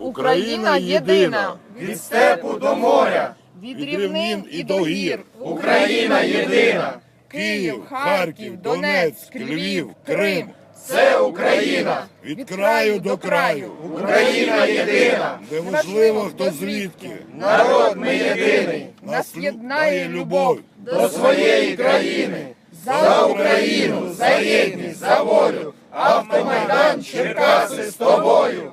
Україна єдина, від степу до моря, від рівнин і до гір. Україна єдина, Київ, Харків, Донецьк, Львів, Крим. це Україна, Від краю до краю, Україна єдина, неважливо хто звідки, народ ми єдиний, нас єднає любов. до своєї країни, за Україну, за єдність, за волю, автомайдан Черкаси з тобою.